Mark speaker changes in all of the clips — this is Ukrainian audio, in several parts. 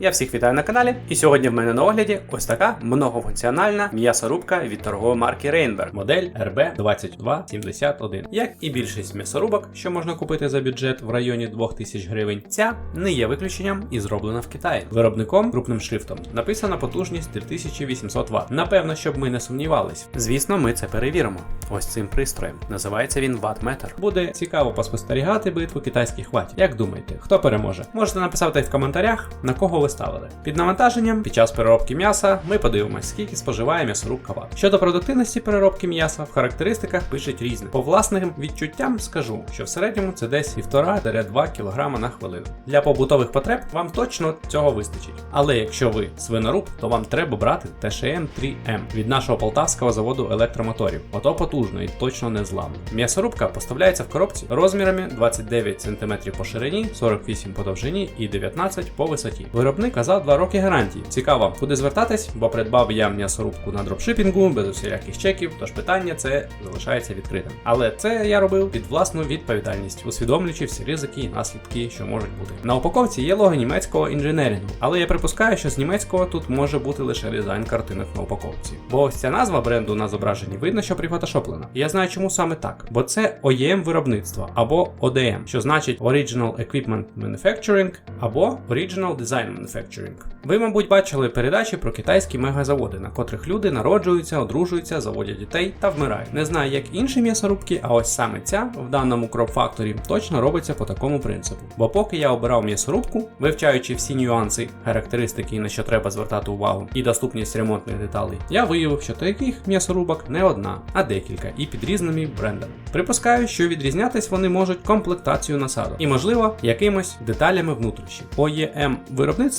Speaker 1: Я всіх вітаю на каналі, і сьогодні в мене на огляді ось така многофункціональна м'ясорубка від торгової марки Rainberg, модель RB2271. Як і більшість м'ясорубок, що можна купити за бюджет в районі 2000 гривень, ця не є виключенням і зроблена в Китаї. Виробником крупним шрифтом написана потужність 3800 Вт. Напевно, щоб ми не сумнівались. Звісно, ми це перевіримо. Ось цим пристроєм. Називається він Wattmeter. Буде цікаво поспостерігати битву китайських ватів. Як думаєте, хто переможе? Можете написати в коментарях, на кого ви ставили. Під навантаженням під час переробки м'яса ми подивимось, скільки споживає м'ясорубка ват. Щодо продуктивності переробки м'яса, в характеристиках пишуть різне. По власним відчуттям скажу, що в середньому це десь 1,5-2 кг на хвилину. Для побутових потреб вам точно цього вистачить. Але якщо ви свиноруб, то вам треба брати TSM 3M від нашого полтавського заводу електромоторів. Ото потужно і точно не зламно. М'ясорубка поставляється в коробці розмірами 29 см по ширині, 48 по довжині і 19 по висоті. Виробник казав 2 роки гарантії. Цікаво, куди звертатись, бо придбав я м'ясорубку на дропшипінгу без усіляких чеків, тож питання це залишається відкритим. Але це я робив під власну відповідальність, усвідомлюючи всі ризики і наслідки, що можуть бути. На упаковці є лого німецького інженерінгу, але я припускаю, що з німецького тут може бути лише дизайн картинок на упаковці. Бо ось ця назва бренду на зображенні видно, що прифотошоплена. Я знаю, чому саме так, бо це OEM виробництво або ODM, що значить Original Equipment Manufacturing або Original Design Manufacturing. Ви, мабуть, бачили передачі про китайські мегазаводи, на котрих люди народжуються, одружуються, заводять дітей та вмирають. Не знаю, як інші м'ясорубки, а ось саме ця в даному Factory точно робиться по такому принципу. Бо поки я обирав м'ясорубку, вивчаючи всі нюанси, характеристики, на що треба звертати увагу, і доступність ремонтних деталей, я виявив, що таких м'ясорубок не одна, а декілька, і під різними брендами. Припускаю, що відрізнятись вони можуть комплектацією насадок і, можливо, якимось деталями внутрішні. OEM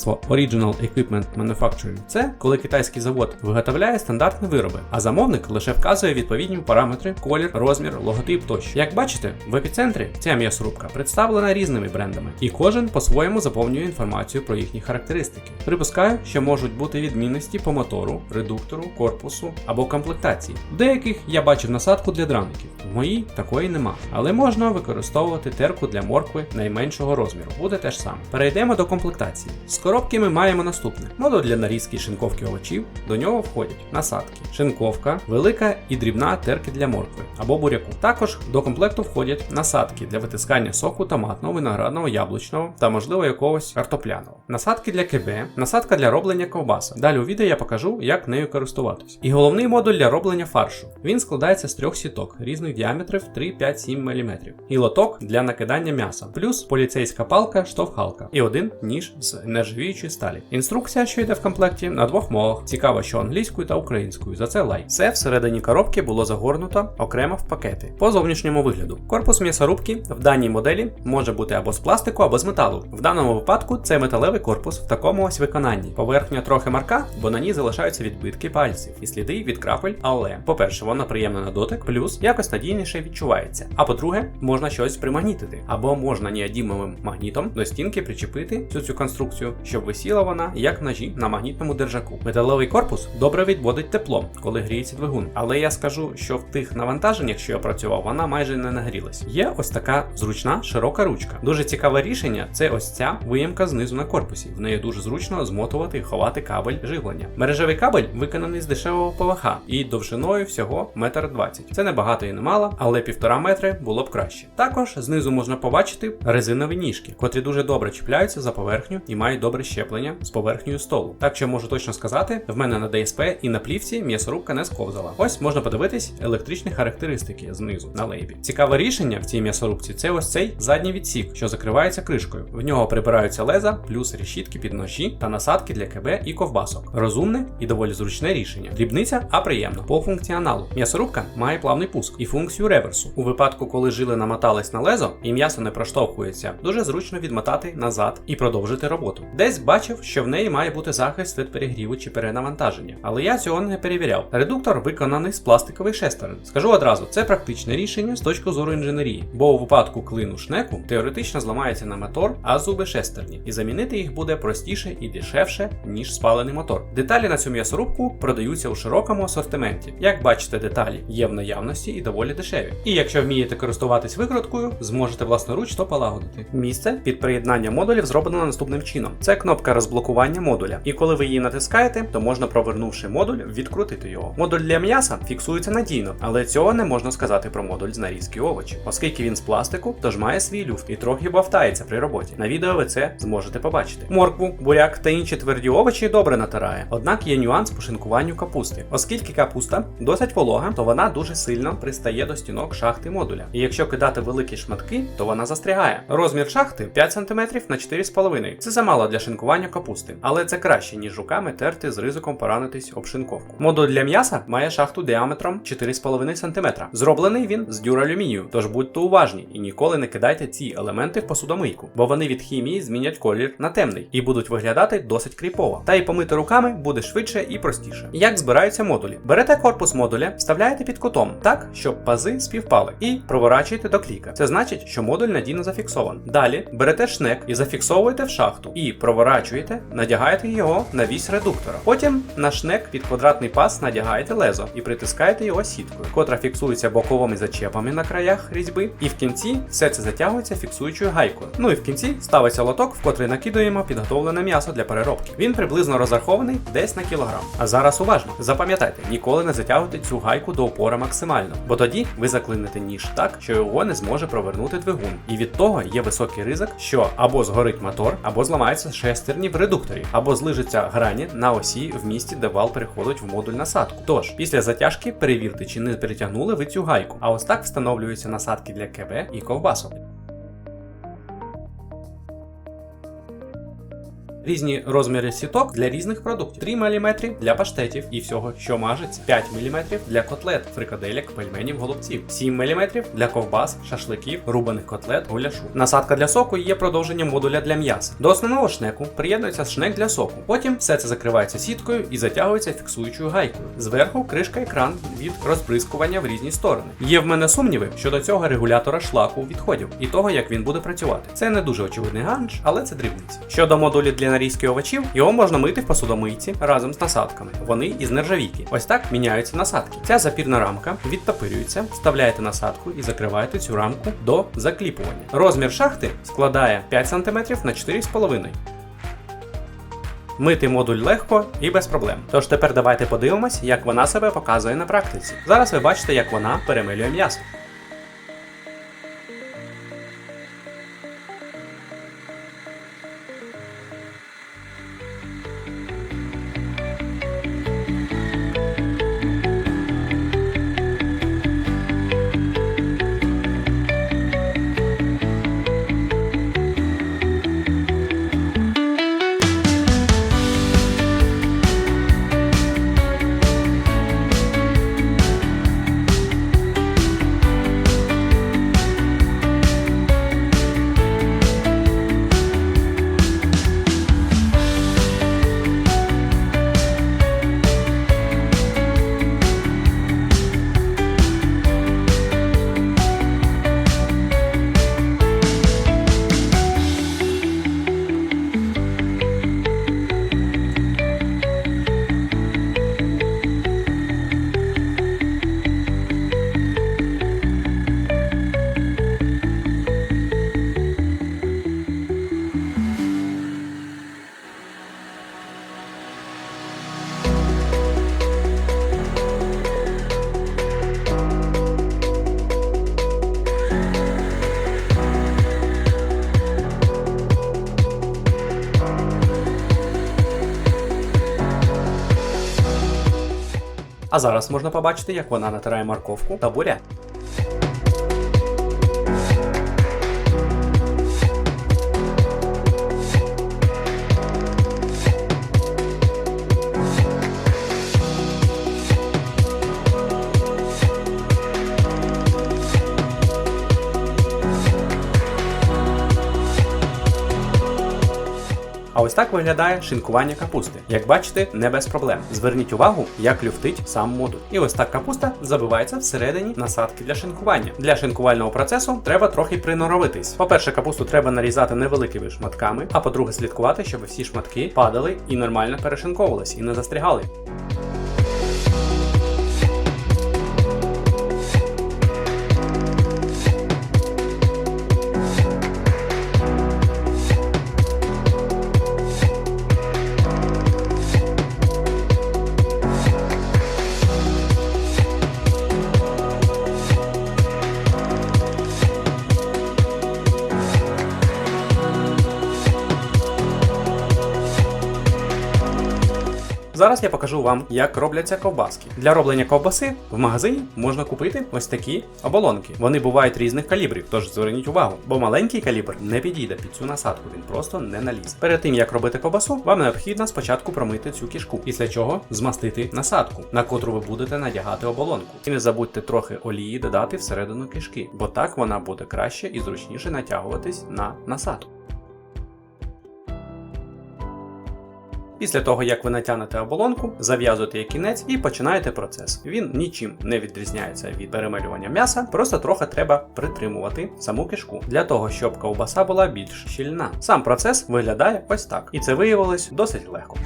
Speaker 1: виробництво Original Equipment Manufacturing – це коли китайський завод виготовляє стандартні вироби, а замовник лише вказує відповідні параметри, колір, розмір, логотип тощо. Як бачите, в епіцентрі ця м'ясорубка представлена різними брендами, і кожен по-своєму заповнює інформацію про їхні характеристики. Припускаю, що можуть бути відмінності по мотору, редуктору, корпусу або комплектації. В деяких я бачив насадку для драників, в моїй такої нема, але можна використовувати терку для моркви найменшого розміру. Буде те ж саме. Перейдемо до комплектації. Коробки ми маємо наступне: модуль для нарізки і шинковки овочів. До нього входять насадки, шинковка, велика і дрібна терки для моркви або буряку. Також до комплекту входять насадки для витискання соку томатного, виноградного, яблучного та, можливо, якогось картопляного. Насадки для КБ, насадка для роблення ковбаса. Далі у відео я покажу, як нею користуватись. І головний модуль для роблення фаршу. Він складається з трьох сіток різних діаметрів 3, 5, 7 мм. І лоток для накидання м'яса, плюс поліцейська палка, штовхалка і один ніж з нержавіючої сталі. Інструкція, що йде в комплекті, на двох мовах. Цікаво, що англійською та українською. За це лайк. Все всередині коробки було загорнуто окремо в пакети по зовнішньому вигляду. Корпус м'ясорубки в даній моделі може бути або з пластику, або з металу. В даному випадку це металевий корпус в такому ось виконанні. Поверхня трохи марка, бо на ній залишаються відбитки пальців і сліди від крапель, але, по-перше, вона приємна на дотик, плюс якось надійніше відчувається. А по-друге, можна щось примагнітити, або можна неодімовим магнітом до стінки причепити цю цю конструкцію, щоб висіла вона як ножі на магнітному держаку. Металевий корпус добре відводить тепло, коли гріється двигун. Але я скажу, що в тих навантаженнях, що я працював, вона майже не нагрілась. Є ось така зручна широка ручка. Дуже цікаве рішення це ось ця виємка знизу на корпусі. В неї дуже зручно змотувати і ховати кабель живлення. Мережевий кабель виконаний з дешевого ПВХ і довжиною всього 1,20 м. Це не багато і не мало, але півтора метри було б краще. Також знизу можна побачити резинові ніжки, котрі дуже добре чіпляються за поверхню і мають добре щеплення з поверхнею столу. Так що можу точно сказати, в мене на ДСП і на плівці м'ясорубка не сковзала. Ось можна подивитись електричні характеристики знизу на лейбі. Цікаве рішення в цій м'ясорубці це ось цей задній відсік, що закривається кришкою. В нього прибираються леза, плюс решітки під ножі та насадки для КБ і ковбасок. Розумне і доволі зручне рішення. Дрібниця, а приємно. По функціоналу. М'ясорубка має плавний пуск і функцію реверсу. У випадку, коли жили намотались на лезо і м'ясо не проштовхується, дуже зручно відмотати назад і продовжити роботу. Десь бачив, що в неї має бути захист від перегріву чи перенавантаження, але я цього не перевіряв. Редуктор виконаний з пластикових шестерен. Скажу одразу, це практичне рішення з точки зору інженерії, бо у випадку клину шнеку теоретично зламається на мотор, а зуби шестерні, і замінити їх буде простіше і дешевше, ніж спалений мотор. Деталі на цю м'ясорубку продаються у широкому асортименті. Як бачите, деталі є в наявності і доволі дешеві. І якщо вмієте користуватись викруткою, зможете власноруч то полагодити. Місце під приєднання модулів зроблено наступним чином: це це кнопка розблокування модуля. І коли ви її натискаєте, то можна, провернувши модуль, відкрутити його. Модуль для м'яса фіксується надійно, але цього не можна сказати про модуль з нарізки овочів, оскільки він з пластику, тож має свій люфт і трохи бовтається при роботі. На відео ви це зможете побачити. Моркву, буряк та інші тверді овочі добре натирає. Однак є нюанс по шинкуванню капусти. Оскільки капуста досить волога, то вона дуже сильно пристає до стінок шахти модуля. І якщо кидати великі шматки, то вона застрягає. Розмір шахти 5 см на 4,5 Це замало для шинкування капусти, але це краще, ніж руками терти з ризиком поранитись об шинковку. Модуль для м'яса має шахту діаметром 4,5 см. Зроблений він з дюралюмінію, тож будьте уважні і ніколи не кидайте ці елементи в посудомийку, бо вони від хімії змінять колір на темний і будуть виглядати досить кріпово. Та й помити руками буде швидше і простіше. Як збираються модулі? Берете корпус модуля, вставляєте під кутом так, щоб пази співпали, і проворачуєте до кліка. Це значить, що модуль надійно зафіксований. Далі берете шнек і зафіксовуєте в шахту, і проворачуєте, надягаєте його на вісь редуктора. Потім на шнек під квадратний паз надягаєте лезо і притискаєте його сіткою, котра фіксується боковими зачепами на краях різьби. І в кінці все це затягується фіксуючою гайкою. Ну і в кінці ставиться лоток, в котрий накидуємо підготовлене м'ясо для переробки. Він приблизно розрахований десь на кілограм. А зараз уважно, запам'ятайте, ніколи не затягуйте цю гайку до опора максимально, бо тоді ви заклинете ніж так, що його не зможе провернути двигун. І від того є високий ризик, що або згорить мотор, або зламаються шестерні в редукторі, або злижаться грані на осі в місці, де вал переходить в модуль насадку. Тож, після затяжки перевірте, чи не перетягнули ви цю гайку. А ось так встановлюються насадки для КБ і ковбасок. Різні розміри сіток для різних продуктів: 3 мм для паштетів і всього, що мажеться, 5 мм для котлет, фрикаделек, пельменів, голубців, 7 мм для ковбас, шашликів, рубаних котлет, гуляшу. Насадка для соку є продовженням модуля для м'яса. До основного шнеку приєднується шнек для соку. Потім все це закривається сіткою і затягується фіксуючою гайкою. Зверху кришка екран від розбризкування в різні сторони. Є в мене сумніви щодо цього регулятора шлаку відходів і того, як він буде працювати. Це не дуже очевидний ганч, але це дрібниці. Щодо модулі для нарізки овочів, його можна мити в посудомийці разом з насадками. Вони із нержавійки. Ось так міняються насадки. Ця запірна рамка відтопирюється, вставляєте насадку і закриваєте цю рамку до закліпування. Розмір шахти складає 5 см на 4,5 Мити модуль легко і без проблем. Тож тепер давайте подивимось, як вона себе показує на практиці. Зараз ви бачите, як вона перемилює м'ясо. А зараз можна побачити, як вона натирає морковку та буряк. А ось так виглядає шинкування капусти. Як бачите, не без проблем. Зверніть увагу, як люфтить сам модуль. І ось так капуста забивається всередині насадки для шинкування. Для шинкувального процесу треба трохи приноровитись. По-перше, капусту треба нарізати невеликими шматками, а по-друге, слідкувати, щоб всі шматки падали і нормально перешинковувались і не застрягали. Зараз я покажу вам, як робляться ковбаски. Для роблення ковбаси в магазині можна купити ось такі оболонки. Вони бувають різних калібрів, тож зверніть увагу, бо маленький калібр не підійде під цю насадку, він просто не налізе. Перед тим як робити ковбасу, вам необхідно спочатку промити цю кішку, після чого змастити насадку, на котру ви будете надягати оболонку. І не забудьте трохи олії додати всередину кишки, бо так вона буде краще і зручніше натягуватись на насадку. Після того, як ви натягнете оболонку, зав'язуєте її кінець і починаєте процес. Він нічим не відрізняється від перемалювання м'яса, просто трохи треба притримувати саму кишку для того, щоб ковбаса була більш щільна. Сам процес виглядає ось так, і це виявилось досить легко.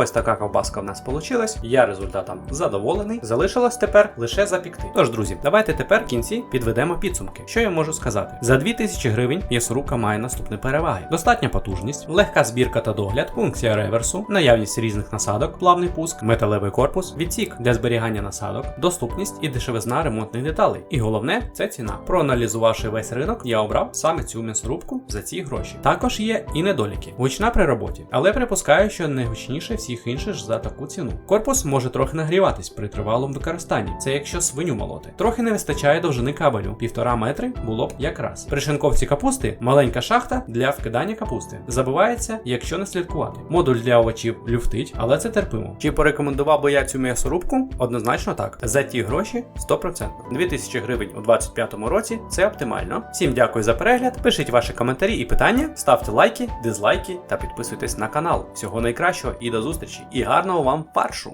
Speaker 1: Ось така ковбаска в нас вийшла. Я результатом задоволений. Залишилось тепер лише запікти. Тож, друзі, давайте тепер в кінці підведемо підсумки. Що я можу сказати? За 2000 гривень м'ясорубка має наступні переваги: достатня потужність, легка збірка та догляд, функція реверсу, наявність різних насадок, плавний пуск, металевий корпус, відсік для зберігання насадок, доступність і дешевизна ремонтних деталей. І головне це ціна. Проаналізувавши весь ринок, я обрав саме цю м'ясорубку за ці гроші. Також є і недоліки. Гучна при роботі, але припускаю, що не гучніше всіх інших за таку ціну. Корпус може трохи нагріватись при тривалому використанні. Це якщо свиню молоти. Трохи не вистачає довжини кабелю. Півтора метри було б якраз. При шинковці капусти маленька шахта для вкидання капусти. Забивається, якщо не слідкувати. Модуль для овочів люфтить, але це терпимо. Чи порекомендував би я цю м'ясорубку? Однозначно так. За ті гроші 100%. 2000 гривень у 2025 році це оптимально. Всім дякую за перегляд. Пишіть ваші коментарі і питання, ставте лайки, дизлайки та підписуйтесь на канал. Всього найкращого і до зустрічі! І гарного вам фаршу!